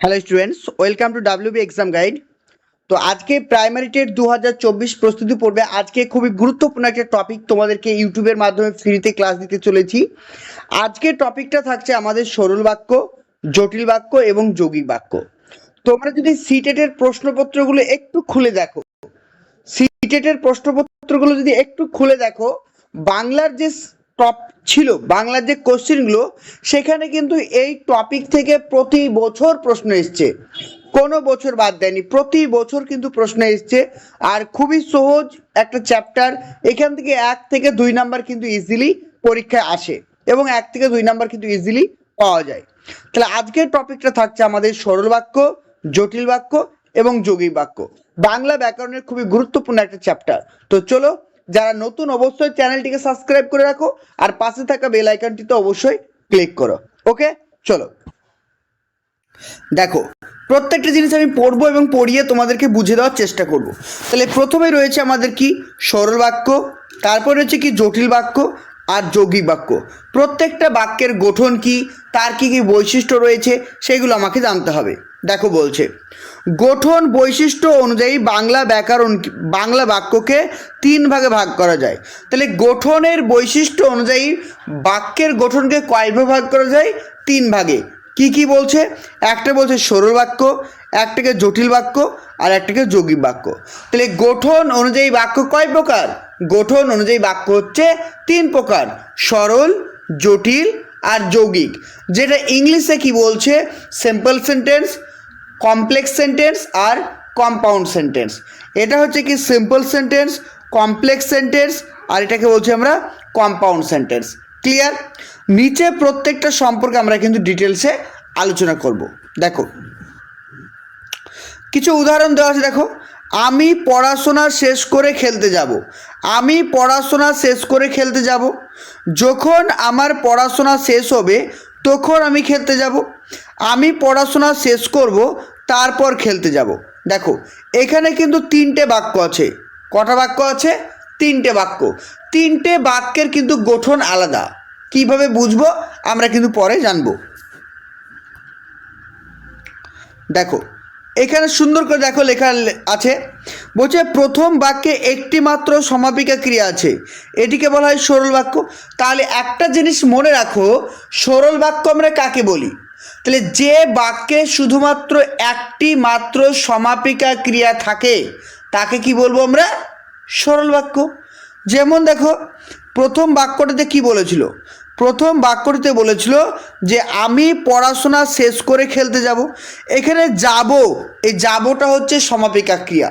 Hello students welcome to WB exam guide তো আজকে primary TET দু হাজার চব্বিশ প্রস্তুতি পড়বে আজকে খুবই গুরুত্বপূর্ণ একটা টপিক তোমাদেরকে ইউটিউবের মাধ্যমে ফ্রিতে ক্লাস দিতে চলেছি। আজকে টপিকটা থাকছে আমাদের সরল বাক্য, জটিল বাক্য এবং যৌগিক বাক্য। তোমরা যদি সিটেটের প্রশ্নপত্রগুলো একটু খুলে দেখো। সিটেটের প্রশ্নপত্রগুলো যদি একটু খুলে দেখো, বাংলার যে টপ ছিল। বাংলার যে কোশ্চেনগুলো সেখানে কিন্তু এই টপিক থেকে প্রতি বছর প্রশ্ন এসছে। কোনো বছর বাদ দেয়নি, প্রতি বছর কিন্তু প্রশ্ন এসছে। আর খুবই সহজ একটা চ্যাপ্টার এখান থেকে এক থেকে দুই নাম্বার কিন্তু ইজিলি পরীক্ষায় আসে এবং এক থেকে দুই নাম্বার কিন্তু ইজিলি পাওয়া যায়। তাহলে আজকের টপিকটা থাকছে আমাদের সরল বাক্য, জটিল বাক্য এবং যোগী বাক্য। বাংলা ব্যাকরণের খুবই গুরুত্বপূর্ণ একটা চ্যাপ্টার তো চলো যারা নতুন অবশ্যই চ্যানেলটিকে সাবস্ক্রাইব করে রাখো আর পাশে থাকা বেল আইকনটিতে অবশ্যই ক্লিক করো। ওকে? চলো। দেখো, প্রত্যেকটা জিনিস আমি পড়ব এবং পড়িয়ে তোমাদেরকে বুঝে দেওয়ার চেষ্টা করব। তাহলে প্রথমে রয়েছে আমাদের কি? সরল বাক্য, তারপর রয়েছে কি? জটিল বাক্য আর যৌগিক বাক্য। প্রত্যেকটা বাক্যের গঠন কি? তার কি কি বৈশিষ্ট্য রয়েছে? সেগুলো আমাকে জানতে হবে। দেখো বলছে, গঠন বৈশিষ্ট্য অনুযায়ী বাংলা ব্যাকরণ, বাংলা বাক্যকে তিন ভাগে ভাগ করা যায়। তাহলে গঠনের বৈশিষ্ট্য অনুযায়ী বাক্যের গঠনকে কয় ভাগে ভাগ করা যায়? তিন ভাগে। কি কি বলছে? একটা বলছে সরল বাক্য, একটাকে জটিল বাক্য, আর একটাকে যৌগিক বাক্য। তাহলে গঠন অনুযায়ী বাক্য কয় প্রকার? গঠন অনুযায়ী বাক্য হচ্ছে তিন প্রকার, সরল, জটিল, আর যৌগিক। যেটা ইংলিশে কি বলছে? সিম্পল সেন্টেন্স কমপ্লেক্স সেন্টেন্স আর কম্পাউন্ড সেন্টেন্স এটা হচ্ছে কি সিম্পল সেন্টেন্স কমপ্লেক্স সেন্টেন্স আর এটাকে বলছি আমরা কম্পাউন্ড সেন্টেন্স ক্লিয়ার নিচে প্রত্যেকটা সম্পর্কে আমরা কিন্তু ডিটেলসে আলোচনা করব। দেখো, কিছু উদাহরণ দেওয়া আছে, দেখো। আমি পড়াশোনা শেষ করে খেলতে যাব। আমি পড়াশোনা শেষ করে খেলতে যাব। যখন আমার পড়াশোনা শেষ হবে, তখন আমি খেলতে যাব। আমি পড়াশোনা শেষ করব তারপর খেলতে যাব। দেখো, এখানে কিন্তু তিনটে বাক্য আছে। কটা বাক্য আছে? তিনটে বাক্য। তিনটে বাক্যের কিন্তু গঠন আলাদা। কীভাবে বুঝব? আমরা কিন্তু পরে জানব। দেখো, এখানে সুন্দর করে দেখো লেখা আছে। বলছে, প্রথম বাক্যে একটি মাত্র সমাপিকা ক্রিয়া আছে। এটিকে বলা হয় সরল বাক্য। তাহলে একটা জিনিস মনে রাখো, সরল বাক্য আমরা কাকে বলি? তাহলে যে বাক্যে শুধুমাত্র একটি মাত্র সমাপিকা ক্রিয়া থাকে, তাকে কি বলব আমরা? সরল বাক্য। যেমন দেখো, প্রথম বাক্যটাতে কি বলেছিল? প্রথম বাক্যটিতে বলেছিল যে আমি পড়াশোনা শেষ করে খেলতে যাব। এখানে যাব, এই যাবটা হচ্ছে সমাপিকা ক্রিয়া।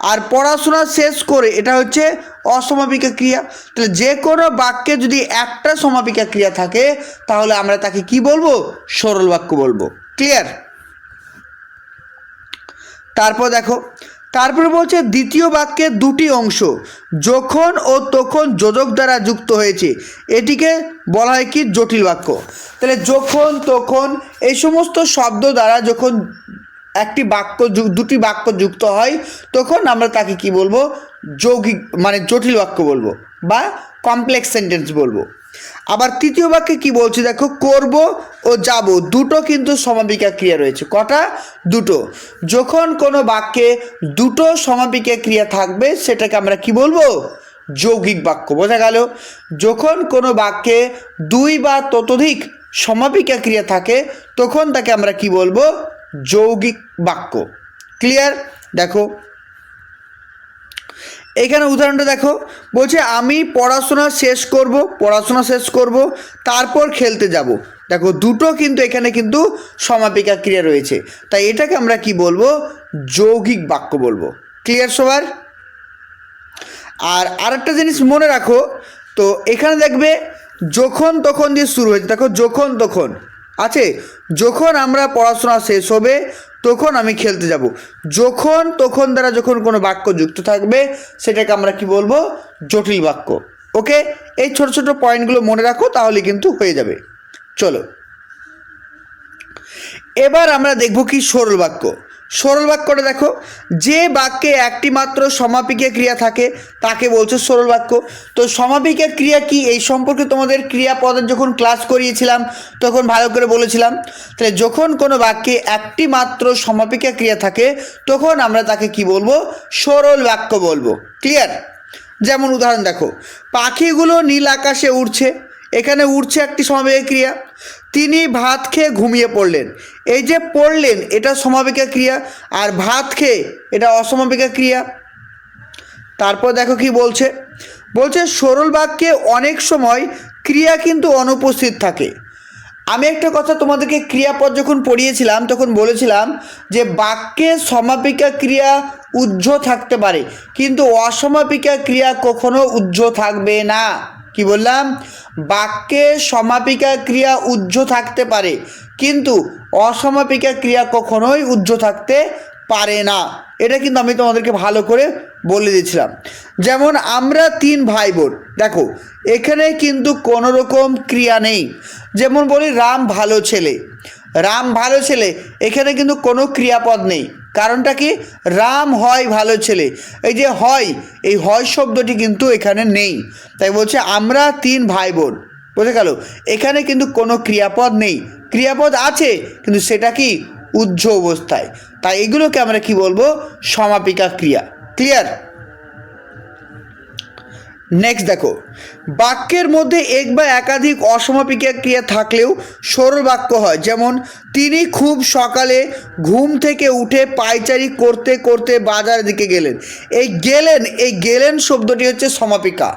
আর পড়াশোনা শেষ করে এটা হচ্ছে অসমাপিকা ক্রিয়া। তাহলে যে কোনো বাক্যে যদি একটা সমাপিকা ক্রিয়া থাকে, তাহলে আমরা তাকে কি বলব? সরল বাক্য বলব। ক্লিয়ার তারপর দেখো তারপরে বলছে দ্বিতীয় বাক্যের দুটি অংশ, যখন ও তখন যোজক দ্বারা যুক্ত হয়েছে। এটিকে বলা হয় কি? জটিল বাক্য। তাহলে যখন, তখন এই সমস্ত শব্দ দ্বারা যখন একটি বাক্য দুটি বাক্য যুক্ত হয়, তখন আমরা তাকে কি বলব? যৌগিক মানে জটিল বাক্য বলব বা কমপ্লেক্স সেন্টেন্স বলব। আবার তৃতীয় বাক্যে কি বলছে দেখো? করব ও যাব। দুটো কিন্তু সমাপিকা ক্রিয়া রয়েছে। কটা? দুটো। যখন কোনো বাক্যে দুটো সমাপিকা ক্রিয়া থাকবে, সেটাকে আমরা কি বলব? যৌগিক বাক্য। বোঝা গেল? যখন কোনো বাক্যে দুই বা ততোধিক সমাপিকা ক্রিয়া থাকে, তখন তাকে আমরা কি বলব? যৌগিক বাক্য। ক্লিয়ার? দেখো এখানে উদাহরণটা দেখো, বলছে আমি পড়াশোনা শেষ করব, পড়াশোনা শেষ করব, তারপর খেলতে যাব। দেখো, দুটো কিন্তু এখানে কিন্তু সমাপিকা ক্রিয়া রয়েছে। তাই এটাকে আমরা কি বলব? যৌগিক বাক্য বলব। ক্লিয়ার সবার? আর আরেকটা জিনিস মনে রাখো, তো এখানে দেখবে যখন তখন দিয়ে শুরু হয়েছে। দেখো যখন তখন আছে, যখন আমরা পড়াশোনা শেষ হবে, তখন আমি খেলতে যাব। যখন, তখন দ্বারা যখন কোনো বাক্য যুক্ত থাকবে, সেটাকে আমরা কি বলব? জটিল বাক্য। ওকে এই ছোট ছোট পয়েন্টগুলো মনে রাখো, তাহলে কিন্তু হয়ে যাবে। চলো। এবার আমরা দেখব কি সরল বাক্য। সরল বাক্যটা দেখো। যে বাক্যে একটি মাত্র সমাপিকা ক্রিয়া থাকে, তাকে বলছে সরল বাক্য। তো সমাপিকা ক্রিয়া কি? এই সম্পর্কে তোমাদের ক্রিয়াপদের যখন ক্লাস করিয়েছিলাম, তখন ভালো করে বলেছিলাম, তাহলে যখন কোনো বাক্যে একটি মাত্র সমাপিকা ক্রিয়া থাকে, তখন আমরা তাকে কি বলব? সরল বাক্য বলব। ক্লিয়ার যেমন উদাহরণ দেখো, পাখিগুলো নীল আকাশে উড়ছে এখানে উঠছে একটি সমাপিকা ক্রিয়া। তিনি ভাত খেয়ে ঘুমিয়ে পড়লেন। এই যে পড়লেন, এটা সমাপিকা ক্রিয়া, আর ভাত খেয়ে এটা অসমাপিকা ক্রিয়া। তারপর দেখো কি বলছে। বলছে, সরল বাক্যে অনেক সময় ক্রিয়া কিন্তু অনুপস্থিত থাকে। আমি একটা কথা তোমাদেরকে ক্রিয়াপদ যখন পড়িয়েছিলাম, তখন বলেছিলাম যে বাক্যে সমাপিকা ক্রিয়া উজ্জ্ব থাকতে পারে, কিন্তু অসমাপিকা ক্রিয়া কখনো উজ্জ্ব থাকবে না। কি বললাম? বাক্যে সমাপিকা ক্রিয়া উজ্জ্ব থাকতে পারে, কিন্তু অসমাপিকা ক্রিয়া কখনোই উজ্জ্ব থাকতে পারে না। এটা কিন্তু আমি তোমাদেরকে ভালো করে বলে দিয়েছিলাম। যেমন আমরা তিন ভাই বোন দেখো, এখানে কিন্তু কোনো রকম ক্রিয়া নেই। যেমন বলি, রাম ভালো ছেলে। রাম ভালো ছেলে, এখানে কিন্তু কোনো ক্রিয়াপদ নেই। কারণটা কি? রাম হয় ভালো ছেলে। এই যে হয়, এই হয় শব্দটি কিন্তু এখানে নেই। তাই বলছে, আমরা তিন ভাই বোন বোঝা গেল? এখানে কিন্তু কোনো ক্রিয়াপদ নেই। ক্রিয়াপদ আছে, কিন্তু সেটা কি? উজ্জ অবস্থায়। তাই এগুলোকে আমরা কি বলব? সমাপিকা ক্রিয়া। ক্লিয়ার নেক্সট দেখো। বাক্যের মধ্যে এক বা একাধিক অসমাপিকা ক্রিয়া থাকলেও সরল বাক্য হয়। যেমন, তিনি খুব সকালে ঘুম থেকে উঠে পাইচারি করতে করতে বাজার দিকে গেলেন। এই গেলেন এই গেলেন শব্দটি হচ্ছে সমাপিকা।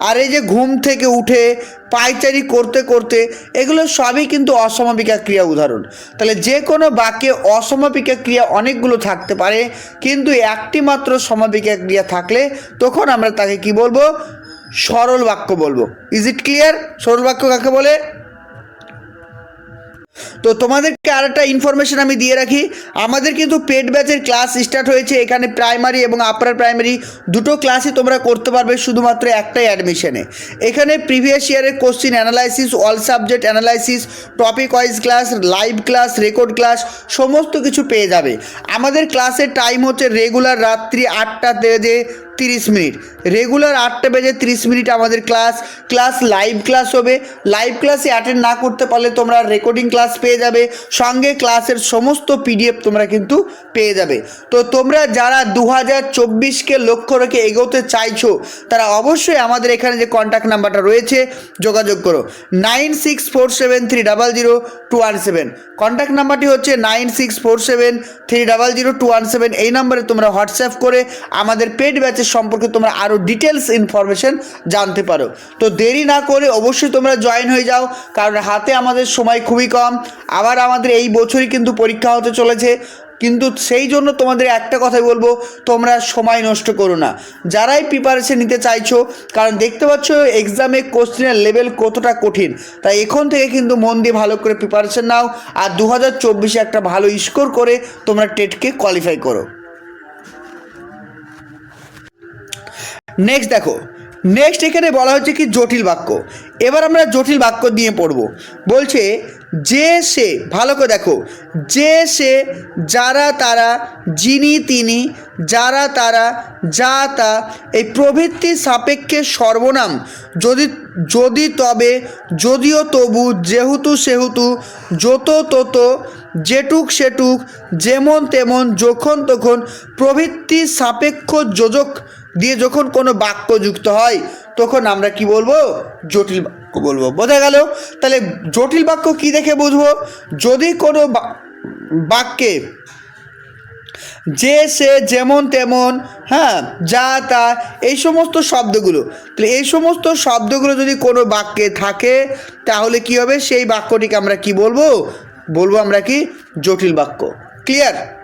আর এই যে ঘুম থেকে উঠে পাইচারি করতে করতে, এগুলো সবই কিন্তু অসমাপিকা ক্রিয়া উদাহরণ। তাহলে যে কোনো বাক্যে অসমাপিকা ক্রিয়া অনেকগুলো থাকতে পারে, কিন্তু একটি মাত্র সমাপিকা ক্রিয়া থাকলে তখন আমরা তাকে কি বলব? সরল বাক্য বলব। ইজ ইট ক্লিয়ার সরল বাক্য কাকে বলে? তো তোমাদেরকে আরেকটা ইনফরমেশন আমি দিয়ে রাখি। আমাদের কিন্তু পেড ব্যাচের ক্লাস স্টার্ট হয়েছে এখানে প্রাইমারি এবং আপার প্রাইমারি দুটো ক্লাসই তোমরা করতে পারবে শুধুমাত্র একটাই অ্যাডমিশনে এখানে প্রিভিয়াস ইয়ারের question analysis all subject analysis topic wise class live class record class সমস্ত কিছু পেয়ে যাবে। আমাদের ক্লাসের টাইম হচ্ছে রেগুলার রাত্রি আটটা বেজে তিরিশ মিনিট। রেগুলার আটটা বেজে তিরিশ মিনিট আমাদের ক্লাস ক্লাস লাইভ ক্লাস হবে। লাইভ ক্লাসে অ্যাটেন্ড না করতে পারলে তোমরা রেকর্ডিং ক্লাস পেয়ে যাবে। সঙ্গে ক্লাসের সমস্ত পিডিএফ তোমরা কিন্তু পেয়ে যাবে। তো তোমরা যারা দু হাজার চব্বিশকে লক্ষ্য রেখে এগোতে চাইছো, তারা অবশ্যই আমাদের এখানে যে কন্ট্যাক্ট নাম্বারটা রয়েছে, যোগাযোগ করো। Nine six four seven three double zero two one seven contact নাম্বারটি হচ্ছে nine six four seven three double zero two one seven এই নাম্বারে তোমরা হোয়াটসঅ্যাপ করে আমাদের পেড ব্যাচের সম্পর্কে তোমরা আরও ডিটেলস ইনফরমেশন জানতে পারো। তো দেরি না করে অবশ্যই তোমরা জয়েন হয়ে যাও, কারণ হাতে আমাদের সময় খুবই কম। আবার আমাদের এই বছরই কিন্তু পরীক্ষা হতে চলেছে। কিন্তু সেই জন্য তোমাদের একটা কথাই বলব, তোমরা সময় নষ্ট করো না। যারাই প্রিপারেশন নিতে চাইছো, কারণ দেখতে পাচ্ছ এক্সামে কোশ্চেনের লেভেল কতটা কঠিন। তাই এখন থেকে কিন্তু মন দিয়ে ভালো করে প্রিপারেশন নাও। আর দু হাজার চব্বিশে একটা ভালো স্কোর করে তোমরা টেটকে কোয়ালিফাই করো। নেক্সট দেখো। নেক্সট এখানে বলা হচ্ছে কি জটিল বাক্য। এবার আমরা জটিল বাক্য নিয়ে পড়ব। বলছে, যে সে ভালো করে দেখো। যে সে, যারা তারা, যিনি তিনি, যারা তারা, যা তা, এই প্রভৃতি সাপেক্ষে সর্বনাম। যদি যদি তবে, যদিও তবু, যেহেতু সেহেতু, যত তত, যেটুক সেটুক, যেমন তেমন, যখন তখন প্রভৃতি সাপেক্ষ যোজক দিয়ে যখন কোনো বাক্য যুক্ত হয়, তখন আমরা কি বলব? জটিল বাক্য বলব। বোঝা গেল? তাহলে জটিল বাক্য কি দেখে বুঝব? যদি কোনো বাক্যে যে, সে, যেমন, তেমন হ্যাঁ যা, তা, এই সমস্ত শব্দগুলো, তাহলে এই সমস্ত শব্দগুলো যদি কোনো বাক্যে থাকে, তাহলে কি হবে? সেই বাক্যটিকে আমরা কি বলব? বলব আমরা কি? জটিল বাক্য। ক্লিয়ার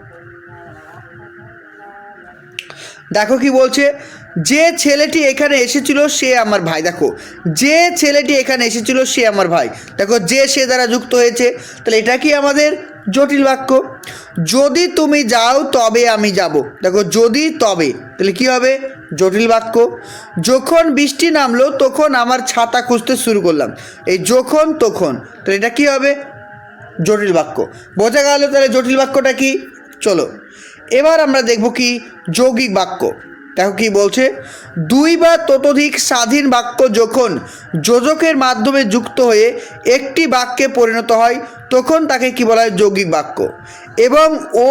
দেখো কি বলছে, যে ছেলেটি এখানে এসেছিল সে আমার ভাই। দেখো, যে ছেলেটি এখানে এসেছিল সে আমার ভাই। দেখো, যে সে দ্বারা যুক্ত হয়েছে। তাহলে এটা কি আমাদের জটিল বাক্য? যদি তুমি যাও, তবে আমি যাব। দেখো, যদি, তবে। তাহলে কি হবে? জটিল বাক্য। যখন বৃষ্টি নামলো, তখন আমার ছাতা খুঁজতে শুরু করলাম। এই যখন, তখন। তাহলে এটা কি হবে? জটিল বাক্য। বোঝা গেল তাহলে জটিল বাক্যটা কি? চলো। এবার আমরা দেখব কি যৌগিক বাক্য। দেখো কি বলছে, দুই বা ততোধিক স্বাধীন বাক্য যখন যোজকের মাধ্যমে যুক্ত হয়ে একটি বাক্যে পরিণত হয়, তখন তাকে কি বলা হয় যৌগিক বাক্য। এবং ও,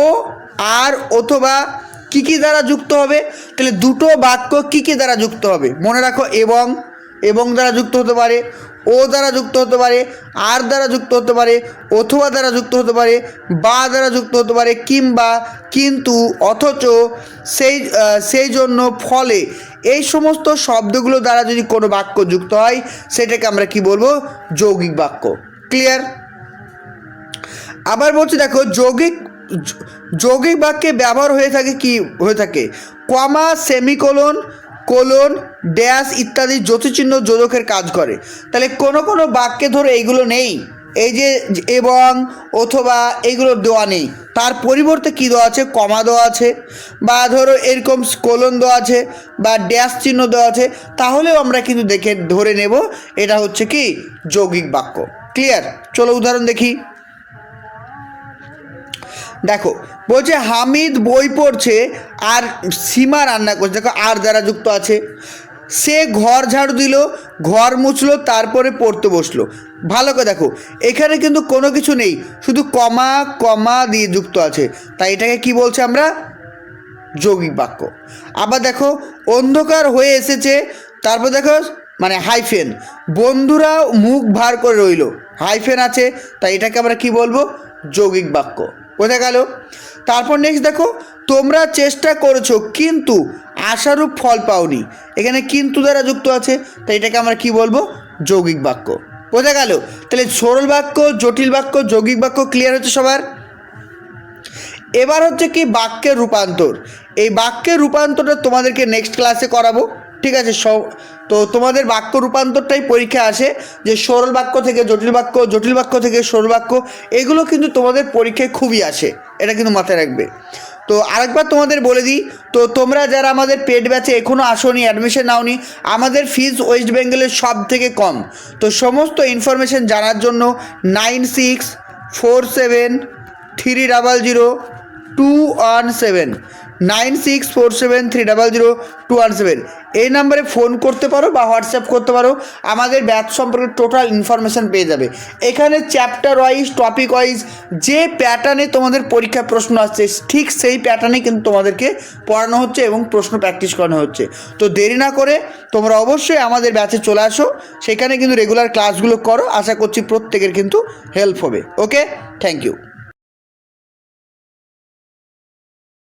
আর অথবা কি কি দ্বারা যুক্ত হবে? তাহলে দুটো বাক্য কি কি দ্বারা যুক্ত হবে? মনে রাখো, এবং এবং দ্বারা যুক্ত হতে পারে, ও দ্বারা যুক্ত হতে পারে, আর দ্বারা যুক্ত হতে পারে, অথবা দ্বারা যুক্ত হতে পারে, বা দ্বারা যুক্ত হতে পারে, কিংবা, কিন্তু, অথচ সেই সেই জন্য ফলে। এই সমস্ত শব্দগুলো দ্বারা যদি কোনো বাক্য যুক্ত হয়, সেটাকে আমরা কি বলব? যৌগিক বাক্য। ক্লিয়ার আবার বলছি, দেখো, যৌগিক যৌগিক বাক্যে ব্যবহার হয়ে থাকে কি? হয়ে থাকে, কমা সেমিকোলন কোলন, ড্যাশ ইত্যাদি জ্যোতিচিহ্ন যোজকের কাজ করে। তাহলে কোনো কোনো বাক্যে ধরো এইগুলো নেই। এই যে এবং, অথবা এইগুলো দেওয়া নেই। তার পরিবর্তে কী দেওয়া আছে? কমা দেওয়া আছে। বা ধরো এরকম কোলন দেওয়া আছে বা ড্যাশ চিহ্ন দেওয়া আছে। তাহলেও আমরা কিন্তু দেখে ধরে নেব, এটা হচ্ছে কি যৌগিক বাক্য। ক্লিয়ার? চলো উদাহরণ দেখি। দেখো, বলছে হামিদ বই পড়ছে আর সীমা রান্না করছে। দেখো, আর দ্বারা যুক্ত আছে, সে ঘর ঝাড়ু দিল, ঘর মুছলো, তারপরে পড়তে বসল। ভালো করে দেখো, এখানে কিন্তু কোনো কিছু নেই, শুধু কমা কমা দিয়ে যুক্ত আছে। তাই এটাকে কি বলছে আমরা? যৌগিক বাক্য। আবার দেখো, অন্ধকার হয়ে এসেছে, তারপর দেখো মানে হাইফেন, বন্ধুরা মুখ ভার করে রইল। হাইফেন আছে, তাই এটাকে আমরা কি বলব? যৌগিক বাক্য। বোঝা গেল? তারপর নেক্সট দেখো, তোমরা চেষ্টা করেছ, কিন্তু আশারূপ ফল পাওনি। এখানে কিন্তু দ্বারা যুক্ত আছে, তাই এটাকে আমরা কি বলব? যৌগিক বাক্য। বোঝা গেল? তাহলে সরল বাক্য, জটিল বাক্য, যৌগিক বাক্য ক্লিয়ার হচ্ছে সবার? এবার হচ্ছে কি বাক্যের রূপান্তর। এই বাক্যের রূপান্তরটা তোমাদেরকে নেক্সট ক্লাসে করাবো। ঠিক আছে, সব, তো তোমাদের বাক্য রূপান্তরটাই পরীক্ষা আসে যে সরল বাক্য থেকে জটিল বাক্য জটিল বাক্য থেকে সরল বাক্য, এগুলো কিন্তু তোমাদের পরীক্ষায় খুবই আসে, এটা কিন্তু মাথায় রাখবে। তো আরেকবার তোমাদের বলে দিই, তো তোমরা যারা আমাদের পেড ব্যাচে এখনও আসোনি অ্যাডমিশন নাওনি, আমাদের ফিজ ওয়েস্ট বেঙ্গলের সব থেকে কম। তো সমস্ত ইনফরমেশন জানার জন্য nine six four seven three double zero two one seven nine six four seven three double zero two one seven এই নাম্বারে ফোন করতে পারো বা হোয়াটসঅ্যাপ করতে পারো। আমাদের ব্যাচ সম্পর্কে টোটাল ইনফরমেশান পেয়ে যাবে। এখানে চ্যাপ্টার ওয়াইজ টপিক ওয়াইজ যে প্যাটার্নে তোমাদের পরীক্ষা প্রশ্ন আসছে, ঠিক সেই প্যাটার্নে কিন্তু তোমাদেরকে পড়ানো হচ্ছে এবং প্রশ্ন প্র্যাকটিস করানো হচ্ছে। তো দেরি না করে তোমরা অবশ্যই আমাদের ব্যাচে চলে আসো। সেখানে কিন্তু রেগুলার ক্লাসগুলো করো। আশা করছি প্রত্যেকের কিন্তু হেল্প হবে। Okay thank you